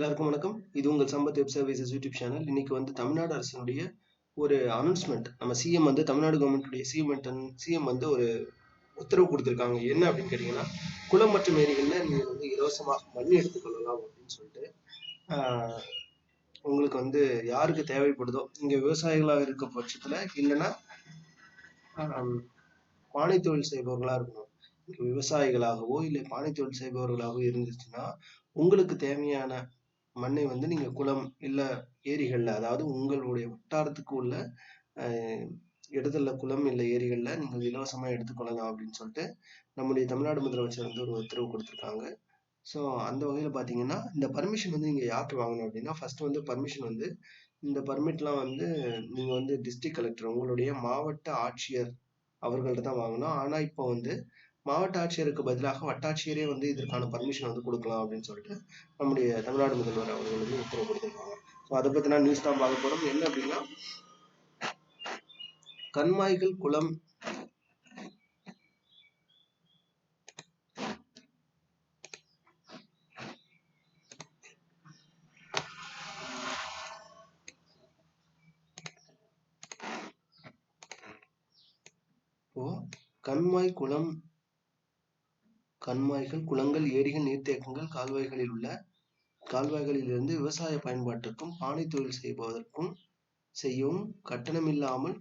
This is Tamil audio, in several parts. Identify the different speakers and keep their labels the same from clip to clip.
Speaker 1: எல்லாருக்கும் வணக்கம். இது உங்கள் Sampath web services YouTube channel இன்னைக்கு வந்து தமிழ்நாடு அரசினுடைய ஒரு அனௌன்ஸ்மெண்ட் நம்ம சிஎம் வந்து தமிழ்நாடு கவர்மெண்ட்டுடைய சிஎம் சிஎம் வந்து ஒரு உத்தரவு கொடுத்துருக்காங்க. என்ன அப்படின்னு கேட்டிங்கன்னா குளம் மற்றும் ஏரிகளில் நீங்கள் வந்து இலவசமாக மண் எடுத்துக்கொள்ளலாம் அப்படின்னு சொல்லிட்டு ஆஹ், உங்களுக்கு வந்து யாருக்கு தேவைப்படுதோ இங்கே விவசாயிகளாக இருக்க பட்சத்தில் இல்லைன்னா ஆஹ், பானை தொழில் செய்பவர்களாக இருக்கணும். விவசாயிகளாகவோ இல்லை பானை தொழில் செய்பவர்களாகவோ இருந்துச்சுன்னா உங்களுக்கு தேவையான மண்ணை வந்து நீங்கள் குளம் இல்லை ஏரிகளில் அதாவது உங்களுடைய வட்டாரத்துக்கு உள்ள இடத்துல குளம் இல்லை ஏரிகளில் நீங்கள் இலவசமாக எடுத்துக்கொள்ளலாம் அப்படின்னு சொல்லிட்டு நம்முடைய தமிழ்நாடு முதலமைச்சர் வந்து ஒரு உத்தரவு கொடுத்துருக்காங்க. ஸோ அந்த வகையில் பார்த்தீங்கன்னா இந்த பர்மிஷன் வந்து நீங்கள் யார்கிட்ட வாங்கணும் அப்படின்னா ஃபர்ஸ்ட் வந்து பர்மிஷன் வந்து இந்த பர்மிட்லாம் வந்து நீங்கள் வந்து டிஸ்ட்ரிக்ட் கலெக்டர் உங்களுடைய மாவட்ட ஆட்சியர் அவர்கள்ட்ட தான் வாங்கணும். ஆனால் இப்போ வந்து மாவட்ட ஆட்சியருக்கு பதிலாக வட்டாட்சியரே வந்து இதற்கான பர்மிஷன் வந்து கொடுக்கலாம் அப்படின்னு சொல்லிட்டு நம்முடைய தமிழ்நாடு முதல்வர் அவர்கள் வந்து உத்தரவு கொடுத்துருக்காங்க ஸோ அதை பத்தின நியூஸ் தான் பார்க்க போகிறோம் என்ன அப்படின்னா கண்மாய்கள் குளம் கண்மாய் குளம் கண்மாய்கள் குளங்கள் ஏரிகள் நீர்த்தேக்கங்கள் கால்வாய்களில் உள்ள கால்வாய்களிலிருந்து விவசாய பயன்பாட்டிற்கும் பானை தொழில் செய்வதற்கும் செய்யவும் கட்டணமில்லாமல்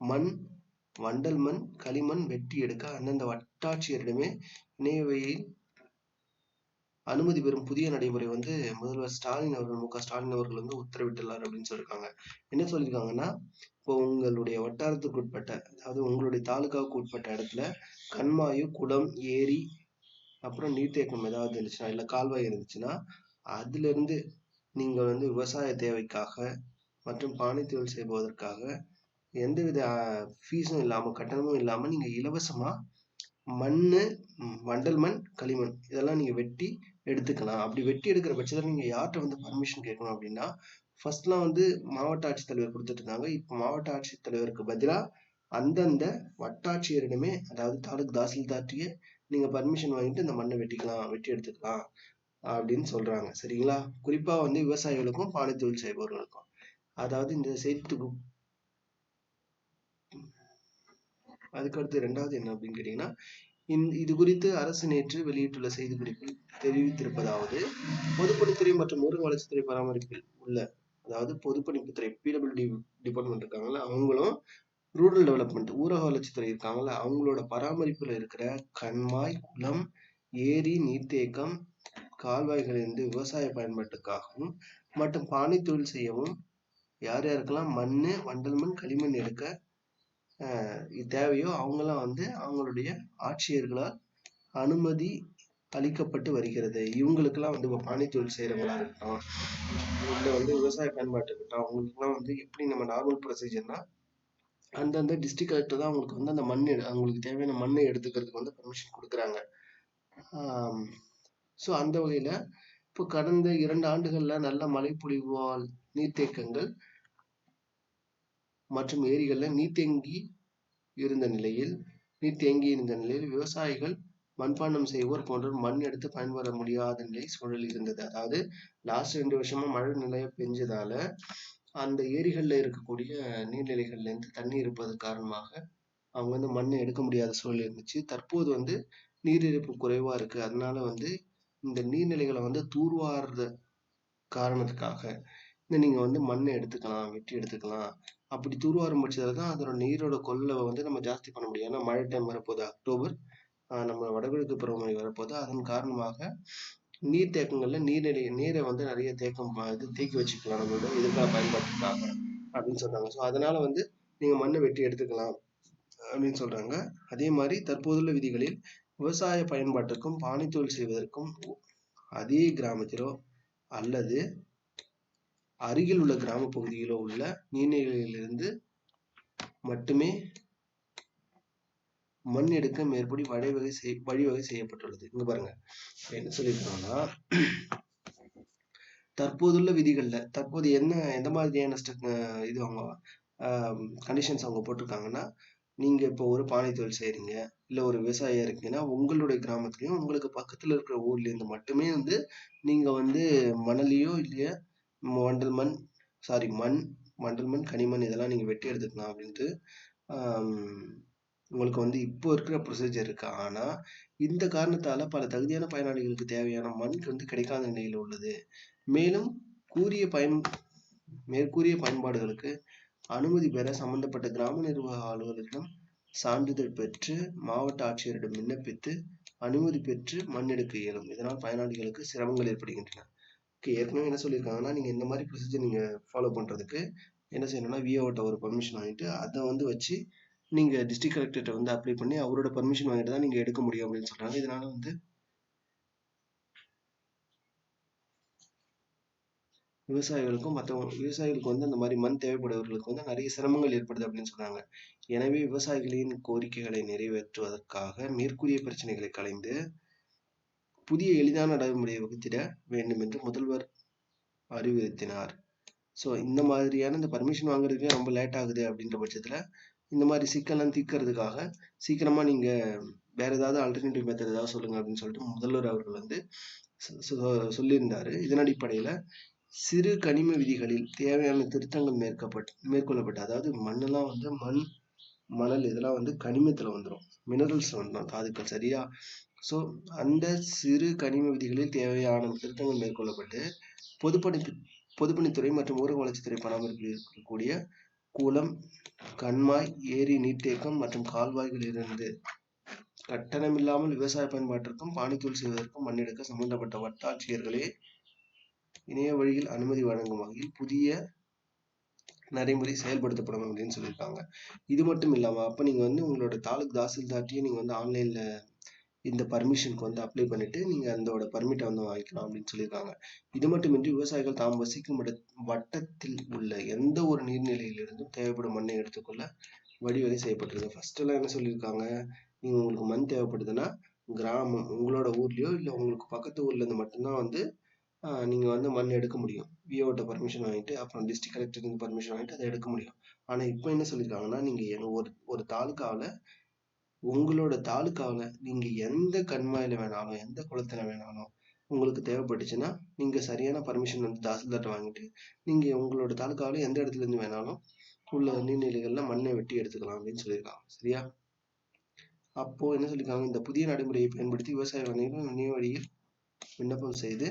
Speaker 1: மண் வண்டல் மண் களிமண் வெட்டி எடுக்க அந்தந்த வட்டாட்சியரிடமே இணையவையில் அனுமதி பெறும் புதிய நடைமுறை வந்து முதல்வர் ஸ்டாலின் அவர்கள் மு ஸ்டாலின் அவர்கள் வந்து உத்தரவிட்டுள்ளார் அப்படின்னு சொல்லியிருக்காங்க என்ன சொல்லியிருக்காங்கன்னா இப்போ உங்களுடைய வட்டாரத்துக்கு உட்பட்ட அதாவது உங்களுடைய தாலுகாவுக்கு உட்பட்ட இடத்துல கண்மாயு குளம் ஏரி அப்புறம் நீர்த்தேக்கம் ஏதாவது இருந்துச்சுன்னா இல்லை கால்வாய் இருந்துச்சுன்னா அதிலிருந்து நீங்கள் வந்து விவசாய தேவைக்காக மற்றும் பானை தொழில் செய்வதற்காக எந்தவித ஃபீஸும் இல்லாமல் கட்டணமும் இல்லாமல் நீங்கள் இலவசமாக மண் வண்டல் மண் களிமண் இதெல்லாம் நீங்கள் வெட்டி எடுத்துக்கலாம். அப்படி வெட்டி எடுக்கிற பட்சத்தில் நீங்கள் யார்கிட்ட வந்து பர்மிஷன் கேட்கணும் அப்படின்னா ஃபர்ஸ்ட்லாம் வந்து மாவட்ட ஆட்சித்தலைவர் கொடுத்துட்டு இருந்தாங்க. இப்போ மாவட்ட ஆட்சித்தலைவருக்கு பதிலாக அந்தந்த வட்டாட்சியரிடமே அதாவது தாலுக் தாசில்தார்ட்டியே நீங்கள் பர்மிஷன் வாங்கிட்டு இந்த மண்ணை வெட்டிக்கலாம் வெட்டி எடுத்துக்கலாம் அப்படின்னு சொல்கிறாங்க சரிங்களா? குறிப்பாக வந்து விவசாயிகளுக்கும் பானை தொழில் செய்பவர்களுக்கும். அதாவது இந்த செய்தி அதுக்கடுத்து ரெண்டாவது என்ன அப்படின்னு கேட்டீங்கன்னா இந் இது குறித்து அரசு நேற்று வெளியிட்டுள்ள செய்திக்குறிப்பில் தெரிவித்திருப்பதாவது பொதுப்பணித்துறை மற்றும் ஊரக வளர்ச்சித்துறை பராமரிப்பில் உள்ள அதாவது பொதுப்பணிப்புத்துறை பிடபிள்யூடி டிபார்ட்மெண்ட் இருக்காங்கல்ல அவங்களும் ரூரல் டெவலப்மெண்ட் ஊரக வளர்ச்சித்துறை இருக்காங்கல்ல அவங்களோட பராமரிப்பில் இருக்கிற கண்மாய் குளம் ஏரி நீர்த்தேக்கம் கால்வாய்களிலிருந்து விவசாய பயன்பாட்டுக்காகவும் மற்றும் பானை தொழில் செய்யவும் யார் யாருக்கெல்லாம் மண் வண்டல் மண் களிமண் எடுக்க தேவையோ அவங்களாம் வந்து அவங்களுடைய ஆட்சியர்களால் அனுமதி அளிக்கப்பட்டு வருகிறது. இவங்களுக்கெல்லாம் வந்து இப்போ பானை தொழில் இருக்கட்டும் இல்லை வந்து விவசாய பயன்பாட்டு இருக்கட்டும் அவங்களுக்குலாம் வந்து எப்படி நம்ம நார்மல் ப்ரொசீஜர்னா அந்தந்த டிஸ்ட்ரிக்ட் கலெக்டர் தான் அவங்களுக்கு வந்து அந்த மண் எடு- அவங்களுக்கு தேவையான மண்ணை எடுத்துக்கிறதுக்கு வந்து பர்மிஷன் கொடுக்குறாங்க. ஸோ அந்த வகையில இப்போ கடந்த இரண்டு ஆண்டுகள்ல நல்ல மழைப்பொழிவால் நீர்த்தேக்கங்கள் மற்றும் ஏரிகளில் நீர் தேங்கி இருந்த நிலையில் நீர் தேங்கி இருந்த நிலையில் விவசாயிகள் மண்பாண்டம் செய்வோர் போன்றோர் மண் எடுத்து பயன்பட முடியாத நிலை சூழல் இருந்தது. அதாவது லாஸ்ட் ரெண்டு வருஷமா மழை நிலைய பெஞ்சதால அந்த ஏரிகள்ல இருக்கக்கூடிய நீர்நிலைகள்ல இருந்து தண்ணி இருப்பது காரணமாக அவங்க வந்து மண்ணை எடுக்க முடியாத சூழல் இருந்துச்சு. தற்போது வந்து நீரிருப்பு குறைவா இருக்கு. அதனால வந்து இந்த நீர்நிலைகளை வந்து தூர்வாருற காரணத்துக்காக இந்த நீங்க வந்து மண்ணை எடுத்துக்கலாம் வெட்டி எடுத்துக்கலாம் அப்படி துருவாரம் பட்சத்தில் தான் அதோட நீரோட கொள்ளவை வந்து நம்ம ஜாஸ்தி பண்ண முடியும். ஏன்னா மழை டைம் வரப்போகுது அக்டோபர் நம்ம வடகிழக்கு பருவமழை வரப்போகுது. அதன் காரணமாக நீர் தேக்கங்கள்ல நீர்நிலை நீரை வந்து நிறைய தேக்கம் இது தேக்கி வச்சுக்கலாம் நம்மளோட எதிர்கால பயன்பாட்டுக்காக அப்படின்னு சொன்னாங்க ஸோ அதனால வந்து நீங்க மண்ணை வெட்டி எடுத்துக்கலாம் அப்படின்னு சொல்றாங்க. அதே மாதிரி தற்போதுள்ள விதிகளில் விவசாய பயன்பாட்டுக்கும் பானை செய்வதற்கும் அதே கிராமத்திலோ அல்லது அருகில் உள்ள கிராம பகுதியிலோ உள்ள நீர்நிலைகளிலிருந்து மட்டுமே மண் எடுக்க மேற்படி வழிவகை செய் வழிவகை செய்யப்பட்டுள்ளது. இங்க பாருங்க. என்ன சொல்லியிருக்காங்கன்னா தற்போதுள்ள விதிகள்ல தற்போது என்ன எந்த மாதிரியான இது அவங்க கண்டிஷன்ஸ் அவங்க போட்டிருக்காங்கன்னா நீங்க இப்போ ஒரு பானை தொழில் செய்றீங்க இல்ல ஒரு விவசாயியா இருக்கீங்கன்னா உங்களுடைய கிராமத்துலயும் உங்களுக்கு பக்கத்துல இருக்கிற ஊர்ல இருந்து மட்டுமே வந்து நீங்க வந்து மணலையோ இல்லையா வண்டல் மண் சாரி மண் வண்டல் மண் கனிமண் இதெல்லாம் நீங்கள் வெட்டி எடுத்துக்கலாம் அப்படின்ட்டு உங்களுக்கு வந்து இப்போ இருக்கிற ப்ரொசீஜர் இருக்கு. ஆனால் இந்த காரணத்தால் பல தகுதியான பயனாளிகளுக்கு தேவையான மண் வந்து கிடைக்காத நிலையில் உள்ளது. மேலும் கூறிய பயன் மேற்கூறிய பயன்பாடுகளுக்கு அனுமதி பெற சம்பந்தப்பட்ட கிராம நிர்வாக அலுவலரிடம் சான்றிதழ் பெற்று மாவட்ட ஆட்சியரிடம் விண்ணப்பித்து அனுமதி பெற்று மண் எடுக்க இயலும். இதனால் பயனாளிகளுக்கு சிரமங்கள் ஏற்படுகின்றன. ஏற்கனவே என்ன சொல்லியிருக்காங்கன்னா நீங்க இந்த மாதிரி ப்ரொசீஜர் நீங்க ஃபாலோ பண்றதுக்கு என்ன செய்யணும்னா விஓட்ட ஒரு பர்மிஷன் வாங்கிட்டு அதை வந்து வச்சு நீங்கள் டிஸ்ட்ரிக்ட் கலெக்டர்கிட்ட வந்து அப்ளை பண்ணி அவரோட பர்மிஷன் வாங்கிட்டு தான் நீங்க எடுக்க முடியும் அப்படின்னு சொல்றாங்க. இதனால வந்து விவசாயிகளுக்கும் மற்றவங்க விவசாயிகளுக்கு வந்து அந்த மாதிரி மண் தேவைப்படுபவர்களுக்கு வந்து நிறைய சிரமங்கள் ஏற்படுது அப்படின்னு சொல்றாங்க. எனவே விவசாயிகளின் கோரிக்கைகளை நிறைவேற்றுவதற்காக மேற்கூறிய பிரச்சனைகளை களைந்து புதிய எளிதான நடைமுறையை வகுத்திட வேண்டும் என்று முதல்வர் அறிவுறுத்தினார். ஸோ இந்த மாதிரியான இந்த பர்மிஷன் வாங்குறதுக்கே ரொம்ப லேட் ஆகுது அப்படின்ற பட்சத்தில் இந்த மாதிரி சிக்கலாம் தீர்க்கறதுக்காக சீக்கிரமாக நீங்கள் வேறு ஏதாவது ஆல்டர்னேட்டிவ் மெத்தட் ஏதாவது சொல்லுங்கள் அப்படின்னு சொல்லிட்டு முதல்வர் அவர்கள் வந்து சொல்லியிருந்தார். இதன் அடிப்படையில் சிறு கனிம விதிகளில் தேவையான திருத்தங்கள் மேற்கப்பட்டு மேற்கொள்ளப்பட்டு அதாவது மண்ணெல்லாம் வந்து மண் மணல் இதெல்லாம் வந்து கனிமத்தில் வந்துடும் மினரல்ஸ் வந்துடும் தாதுக்கள் சரியா ஸோ அந்த சிறு கனிம விதிகளில் தேவையான திருத்தங்கள் மேற்கொள்ளப்பட்டு பொதுப்பணி பொதுப்பணித்துறை மற்றும் ஊரக வளர்ச்சித்துறை பராமரிப்பில் இருக்கக்கூடிய குளம் கண்மாய் ஏரி நீர்த்தேக்கம் மற்றும் கால்வாய்களிலிருந்து கட்டணமில்லாமல் விவசாய பயன்பாட்டிற்கும் பானித்தூள் செய்வதற்கும் மண்ணெடுக்க சம்பந்தப்பட்ட வட்டாட்சியர்களே இணைய வழியில் அனுமதி வழங்கும் வகையில் புதிய நடைமுறை செயல்படுத்தப்படும் அப்படின்னு சொல்லியிருக்காங்க. இது மட்டும் இல்லாமல் அப்போ நீங்கள் வந்து உங்களோட தாலுக் தாசில்தார்ட்டையும் நீங்கள் வந்து ஆன்லைனில் இந்த பர்மிஷனுக்கு வந்து அப்ளை பண்ணிவிட்டு நீங்கள் அதோட பர்மிட்டை வந்து வாங்கிக்கலாம் அப்படின்னு சொல்லியிருக்காங்க. இது மட்டுமின்றி விவசாயிகள் தாம் வசிக்கும் வட்டத்தில் உள்ள எந்த ஒரு நீர்நிலையிலிருந்தும் தேவைப்படும் மண்ணை எடுத்துக்கொள்ள வழிவகை செய்யப்பட்டிருக்கு. ஃபஸ்ட்டெல்லாம் எல்லாம் என்ன சொல்லியிருக்காங்க? நீங்கள் உங்களுக்கு மண் தேவைப்படுதுன்னா கிராமம் உங்களோட ஊர்லேயோ இல்லை உங்களுக்கு பக்கத்து ஊர்லேருந்து மட்டும்தான் வந்து நீங்கள் வந்து மண் எடுக்க முடியும். விஓட்ட பர்மிஷன் வாங்கிட்டு அப்புறம் டிஸ்ட்ரிக்ட் கலெக்டர் பர்மிஷன் வாங்கிட்டு அதை எடுக்க முடியும். ஆனால் இப்போ என்ன சொல்லியிருக்காங்கன்னா நீங்க ஒரு ஒரு தாலுக்காவில் உங்களோட தாலுக்காவில் நீங்கள் எந்த கண்மாயில் வேணாலும் எந்த குளத்துல வேணாலும் உங்களுக்கு தேவைப்பட்டுச்சுன்னா நீங்கள் சரியான பர்மிஷன் வந்து தாசில்தார்ட்ட வாங்கிட்டு நீங்கள் உங்களோட தாலுக்காவில் எந்த இடத்துல இருந்து வேணாலும் உள்ள நீர்நிலைகளில் மண்ணை வெட்டி எடுத்துக்கலாம் அப்படின்னு சொல்லியிருக்காங்க. சரியா? அப்போது என்ன சொல்லியிருக்காங்க? இந்த புதிய நடைமுறையை பயன்படுத்தி விவசாய வணிகம் இணைய வழியில் விண்ணப்பம் செய்து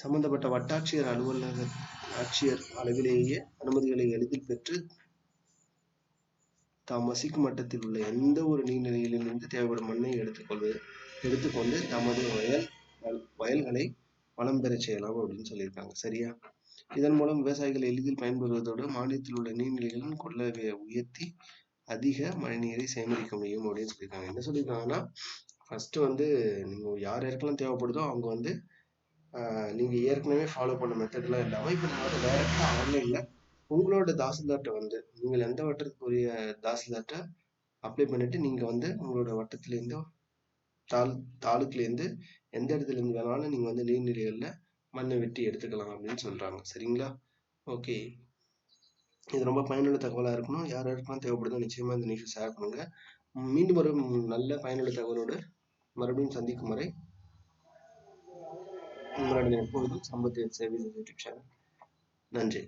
Speaker 1: சம்பந்தப்பட்ட வட்டாட்சியர் அலுவலக ஆட்சியர் அளவிலேயே அனுமதிகளை எளிதில் பெற்று தாம் வசிக்கும் மட்டத்தில் உள்ள எந்த ஒரு நீர்நிலையிலிருந்து தேவைப்படும் மண்ணை எடுத்துக்கொள்வது எடுத்துக்கொண்டு தமது வயல் வயல்களை வளம் பெறச் செய்யலாம் அப்படின்னு சொல்லியிருக்காங்க. சரியா? இதன் மூலம் விவசாயிகள் எளிதில் பயன்பெறுவதோடு மாநிலத்தில் உள்ள நீர்நிலைகளின் கொள்ளளவை உயர்த்தி அதிக மழைநீரை சேகரிக்க முடியும் அப்படின்னு சொல்லியிருக்காங்க. என்ன சொல்லியிருக்காங்கன்னா ஃபர்ஸ்ட் வந்து நீங்கள் யார் யாருக்கெல்லாம் தேவைப்படுதோ அவங்க வந்து நீங்கள் ஏற்கனவே ஃபாலோ பண்ண மெத்தட்லாம் இல்லாமல் இப்போ நீங்கள் வந்து டைரெக்டாக ஆன்லைனில் உங்களோட தாசில்தார்கிட்ட வந்து நீங்கள் எந்த வட்டத்துக்குரிய தாசில்தார்கிட்ட அப்ளை பண்ணிவிட்டு நீங்கள் வந்து உங்களோட வட்டத்திலேருந்து தால் தாலுக்குலேருந்து எந்த இடத்துல இருந்து வேணாலும் நீங்கள் வந்து நீர்நிலைகளில் மண்ணை வெட்டி எடுத்துக்கலாம் அப்படின்னு சொல்கிறாங்க சரிங்களா? ஓகே இது ரொம்ப பயனுள்ள தகவலாக இருக்கணும். யார் யாருக்கெல்லாம் தேவைப்படுதோ நிச்சயமாக இந்த நியூஸ் ஷேர் பண்ணுங்கள் மீண்டும் ஒரு நல்ல பயனுள்ள தகவலோடு மறுபடியும் சந்திக்கும் வரை உங்களுடைய எப்பொழுதும் சம்பத்தி சேவை யூடியூப் சேனல் நன்றி.